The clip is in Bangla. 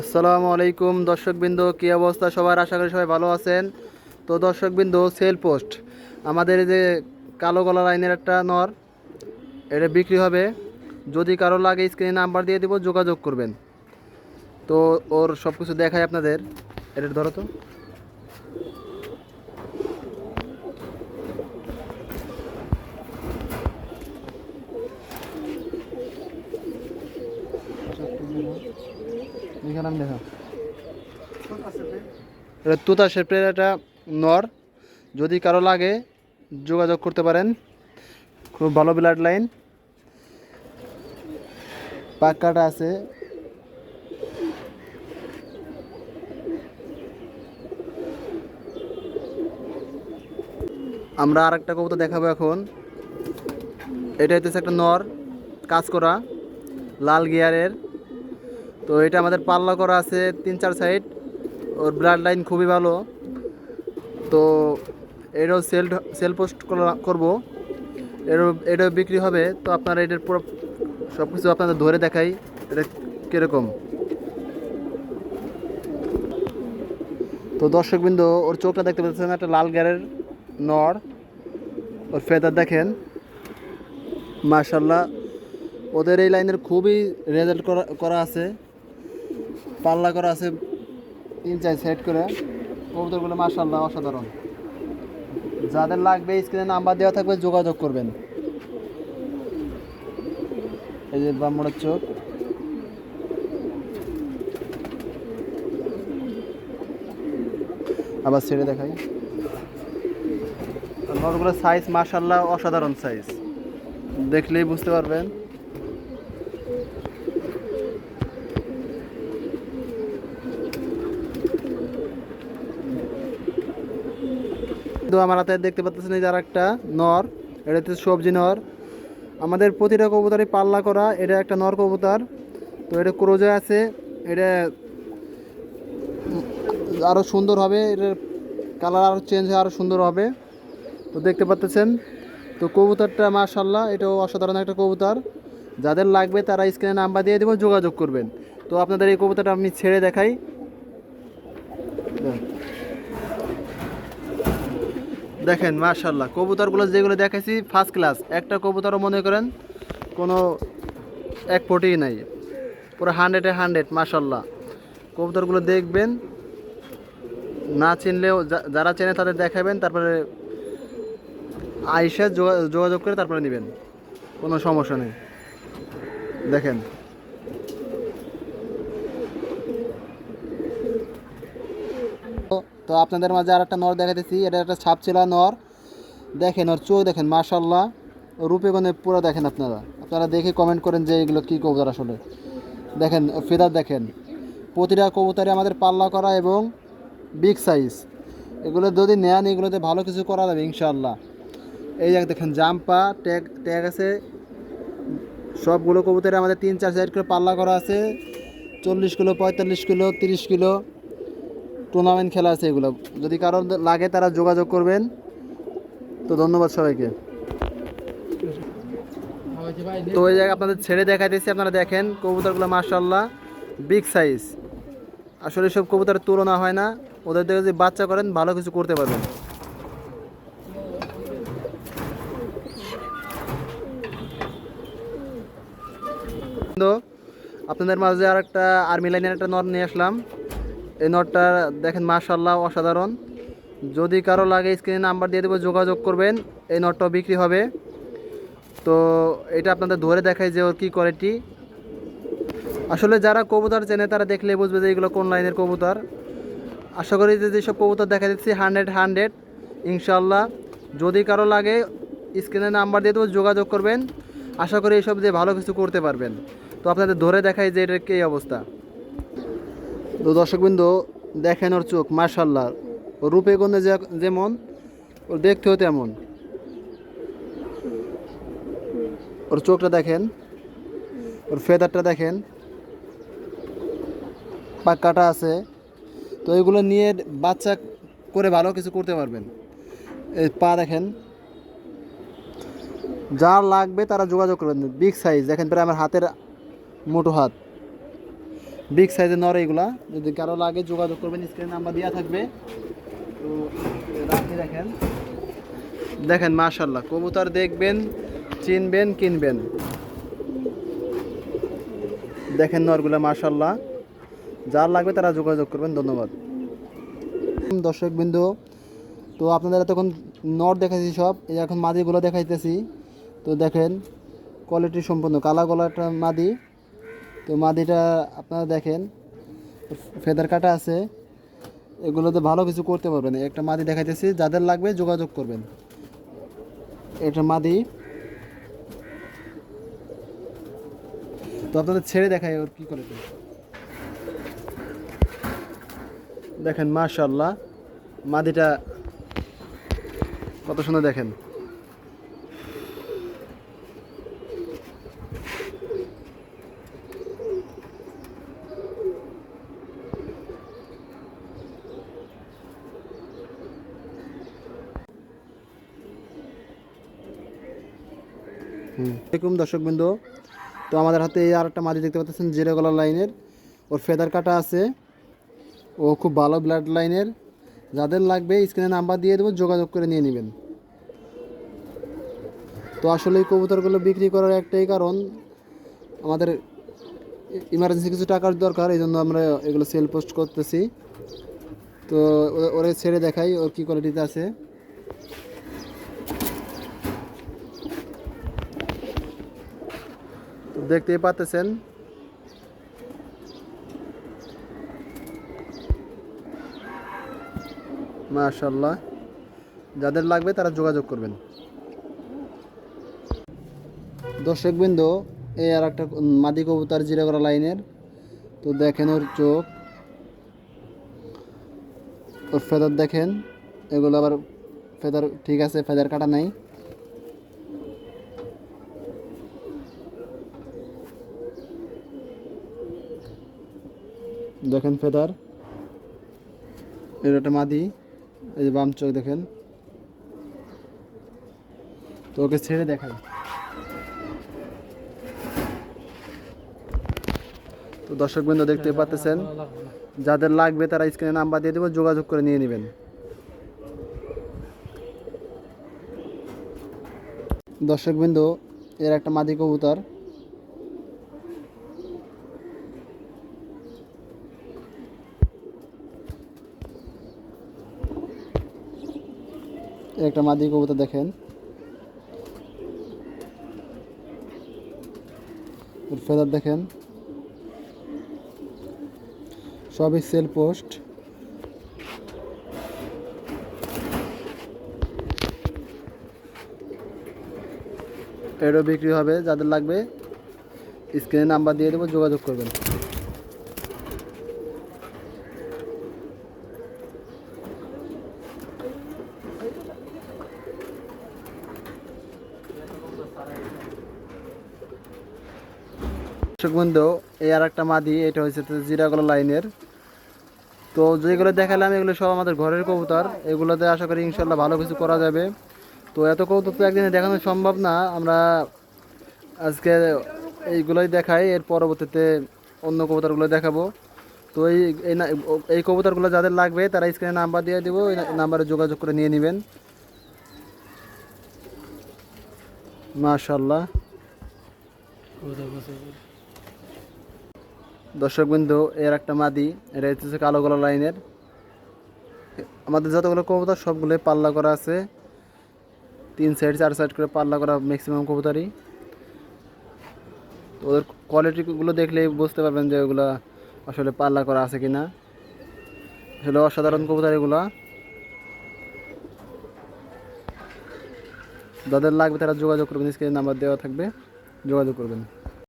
আসসালামু আলাইকুম দর্শকবৃন্দ, কী অবস্থা? সবার আশা করি সবাই ভালো আছেন। তো দর্শকবৃন্দ, সেল পোস্ট। আমাদের যে কালো গলা লাইনের একটা নর, এটা বিক্রি হবে। যদি কারও লাগে, স্ক্রিনে নাম্বার দিয়ে দিব, যোগাযোগ করবেন। তো ওর সব কিছু দেখায় আপনাদের। এটা ধরো তো। আমি দেখা এটা তুতা শেপের একটা নর। যদি কারও লাগে যোগাযোগ করতে পারেন। খুব ভালো ব্লাড লাইন। পাক্কাটা আছে। আমরা আর একটা কবুতর দেখাবো এখন। এটা হচ্ছে একটা নর। কাজ করা। লাল গিয়ারের। তো এটা আমাদের পাল্লা করা আছে তিন চার সাইড ওর ব্লাড লাইন খুবই ভালো। তো এটাও সেল সেল পোস্ট করব। এরও এটাও বিক্রি হবে। তো আপনারা এটার পুরো সব কিছু আপনাদের ধরে দেখাই, এটা কীরকম। তো দর্শকবৃন্দ, ওর চোখটা দেখতে পাচ্ছেন, একটা লাল গ্যারের নর। ওর ফেদার দেখেন। মার্শাল্লাহ ওদের এই লাইনের খুবই রেজাল্ট করা করা আছে। পাল্লা করা আছে চার সেট করে। কবুতরগুলো মার্শাল্লাহ অসাধারণ। যাদের লাগবে স্ক্রিনে নাম্বার দেওয়া থাকবে, যোগাযোগ করবেন। এই যে ব্রাহ্মণের চোখ। আবার ছেড়ে দেখাই। নরগুলোর সাইজ মার্শাল্লাহ অসাধারণ সাইজ দেখলেই বুঝতে পারবেন। তো আমার হাতে দেখতে পাচ্ছেন এই যে আর একটা নর, এটা হচ্ছে সবজি নর। আমাদের প্রতিটা কবুতরই পাল্লা করা, এটা একটা নর কবুতর। তো এটা ক্রোজে আছে, এটা আরও সুন্দর হবে, এটার কালার আরও চেঞ্জ হয়ে আরও সুন্দর হবে। তো দেখতে পাচ্ছেন, তো কবুতরটা মাশাল্লাহ এটাও অসাধারণ একটা কবুতর। যাদের লাগবে তারা স্ক্রিনে নাম্বার দিয়ে দেবো যোগাযোগ করবেন। তো আপনাদের এই কবুতরটা আমি ছেড়ে দেখাই। দেখেন মাশাল্লাহ কবুতরগুলো যেগুলো দেখেছি ফার্স্ট ক্লাস একটা কবুতরও মনে করেন, কোনো এক ফোটেই নাই। পুরো হান্ড্রেডে হান্ড্রেড মাশাল্লাহ কবুতরগুলো দেখবেন, না চিনলেও যারা চেনে তাদের দেখাবেন, তারপরে আইসা যোগা- যোগাযোগ করে তারপরে নেবেন। কোনো সমস্যা নেই। দেখেন। তো- আপনাদের মাঝে আর একটা নর দেখাতেছি এটা একটা ছাপছিলা নর। দেখেন ওর চোখ দেখেন মাশাল্লাহ রূপে গনে পুরো দেখেন আপনারা। আপনারা দেখে কমেন্ট করেন যে এগুলো কী কবুতর আসলে। দেখেন, ফেদার দেখেন। প্রতিটা কবুতরে আমাদের পাল্লা করা এবং বিগ সাইজ এগুলো যদি নেন, এগুলোতে ভালো কিছু করা যাবে ইনশাল্লাহ এই যে দেখেন, জাম্পা, ট্যাগ ট্যাগ আছে। সবগুলো কবুতরে আমাদের তিন, চার সাইড করে পাল্লা করা আছে। চল্লিশ কিলো, পঁয়তাল্লিশ কিলো, তিরিশ কিলো। টুর্নামেন্ট খেলা আছে এগুলো। যদি কারোর লাগে তারা যোগাযোগ করবেন। তো ধন্যবাদ সবাইকে। তো ওই জায়গায় আপনাদের ছেড়ে দেখাইতেছি, আপনারা দেখেন কবুতরগুলো মার্শাল্লাহ বিগ সাইজ আসলে সব কবুতরের তুলনা হয় না। ওদের থেকে যদি বাচ্চা করেন, ভালো কিছু করতে পারবেন। আপনাদের মাঝে আর একটা আর্মি লাইনের একটা নট নিয়ে আসলাম। এই নটটা দেখেন মার্শাল্লাহ অসাধারণ। যদি কারও লাগে স্ক্রিনে নাম্বার দিয়ে দেবো, যোগাযোগ করবেন, এই নটটাও বিক্রি হবে। তো এটা আপনাদের ধরে দেখায় যে ওর কী কোয়ালিটি আসলে যারা কবুতর চেনে, তারা দেখলে বুঝবে যে এগুলো কোন লাইনের কবুতর। আশা করি যে যেসব কবুতর দেখা দিচ্ছি হান্ড্রেড হান্ড্রেড ইনশাল্লাহ যদি কারও লাগে স্ক্রিনে নাম্বার দিয়ে দেবো, যোগাযোগ করবেন। আশা করি এইসব যে ভালো কিছু করতে পারবেন। তো আপনাদের ধরে দেখায় যে এটার কী অবস্থা। তো দর্শকবৃন্দ দেখেন ওর চোখ মার্শাল্লাহ ওর রূপে গন্ধে যেমন ওর দেখতেও তেমন। ওর চোখটা দেখেন, ওর ফেদারটা দেখেন। পাক্কাটা আছে। তো এগুলো নিয়ে বাচ্চা করে ভালো কিছু করতে পারবেন। এই পা দেখেন। যার লাগবে তারা যোগাযোগ করবেন। বিগ সাইজ, দেখেন প্রায় আমার হাতের মোটো হাত। বিগ সাইজের নর এগুলা। যদি কারও লাগে যোগাযোগ করবেন স্ক্রিনে নাম্বার দেওয়া থাকবে। তো রাখি দেখেন। দেখেন মাশাল্লাহ কবুতর দেখবেন, চিনবেন, কিনবেন। দেখেন নরগুলা মাশাল্লাহ যার লাগবে তারা যোগাযোগ করবেন, ধন্যবাদ। দর্শক বিন্দু, তো আপনাদের এতক্ষণ নর দেখাইছি সব, এই এখন মাদিগুলো দেখাইতেছি। তো দেখেন কোয়ালিটি সম্পূর্ণ, কালা গলাটা মাদি। তো মাদিটা আপনারা দেখেন, ফেদার কাটা আছে, এগুলোতে ভালো কিছু করতে পারবেন। একটা মাদি দেখাইতেছি, যাদের লাগবে যোগাযোগ করবেন। এটা মাদি। তো আপনাদের ছেড়ে দেখাই ওর কি করে দেখেন মাশাল্লাহ মাদিটা কত সুন্দর দেখেন। আসসালামাইকুম দর্শক বিন্দু তো আমাদের হাতে এই আর একটা মাদি দেখতে পাচ্ছেন জিরে গলা লাইনের ওর ফেদার কাটা আছে। ও খুব ভালো ব্লাড লাইনের যাদের লাগবে স্ক্রিনে নাম্বার দিয়ে দেবো, যোগাযোগ করে নিয়ে নেবেন। তো আসলে এই কবুতরগুলো বিক্রি করার একটাই কারণ, আমাদের ইমার্জেন্সি কিছু টাকার দরকার, এই জন্য আমরা এগুলো সেল পোস্ট করতেছি। তো ওরে ছেড়ে দেখাই, ওর কী কোয়ালিটিতে আছে। দেখতেই পাচ্তেছেন মাশাল্লাহ যাদের লাগবে তারা যোগাযোগ করবেন। দর্শক বিন্দু এই আর একটা মাদি কবুতার জিরা করা লাইনের। তো দেখেন ওর চোখ। ওর ফেদার দেখেন। এগুলো আবার ফেদার ঠিক আছে, ফেদার কাটা নাই। দেখেন ফেদার। এর একটা মাদি, এই যে বাম চোখ দেখেন। তো ওকে ছেড়ে দেখাই। তো দর্শক বৃন্দ দেখতে পাচ্ছেন, যাদের লাগবে তারা স্ক্রিনে নাম্বার দিয়ে দেবো, যোগাযোগ করে নিয়ে নেবেন। দর্শক বিন্দু, এর একটা মাদি কবুতর। একটা মাদি কবুতর দেখেন। ফেদার দেখেন। সবই সেল পোস্ট এরও বিক্রি হবে, যাদের লাগবে স্ক্রিনে নাম্বার দিয়ে দেবো, যোগাযোগ করবেন। বন্ধু, এই আর একটা মাদি, এটা হচ্ছে তো জিরাগলা লাইনের। তো যেগুলো দেখালাম, এগুলো সব আমাদের ঘরের কবুতর। এগুলোতে আশা করি ইনশাল্লাহ ভালো কিছু করা যাবে। তো এত কবুতর তো একদিনে দেখানো সম্ভব না। আমরা আজকে এইগুলোই দেখাই, এর পরবর্তীতে অন্য কবুতরগুলো দেখাবো। তো এই এই এই কবুতরগুলো যাদের লাগবে, তারা স্ক্রিনে নাম্বার দিয়ে দেবো, ওই নাম্বারে যোগাযোগ করে নিয়ে নেবেন। মাশাল্লাহ দর্শকবিন্দু, এর একটা মাদি, এটা হচ্ছে কালো কালো লাইনের। আমাদের যতগুলো কবুতর সবগুলো পাল্লা করা আছে। তিন সাইড চার সাইড করে পাল্লা করা ম্যাক্সিমাম কবুতরই। তো ওদের কোয়ালিটিগুলো দেখলেই বুঝতে পারবেন যে ওগুলো আসলে পাল্লা করা আছে কিনা। আসলে অসাধারণ কবুতর এগুলো। যাদের লাগবে তারা যোগাযোগ করবেন, স্ক্রিনে নাম্বার দেওয়া থাকবে, যোগাযোগ করবেন।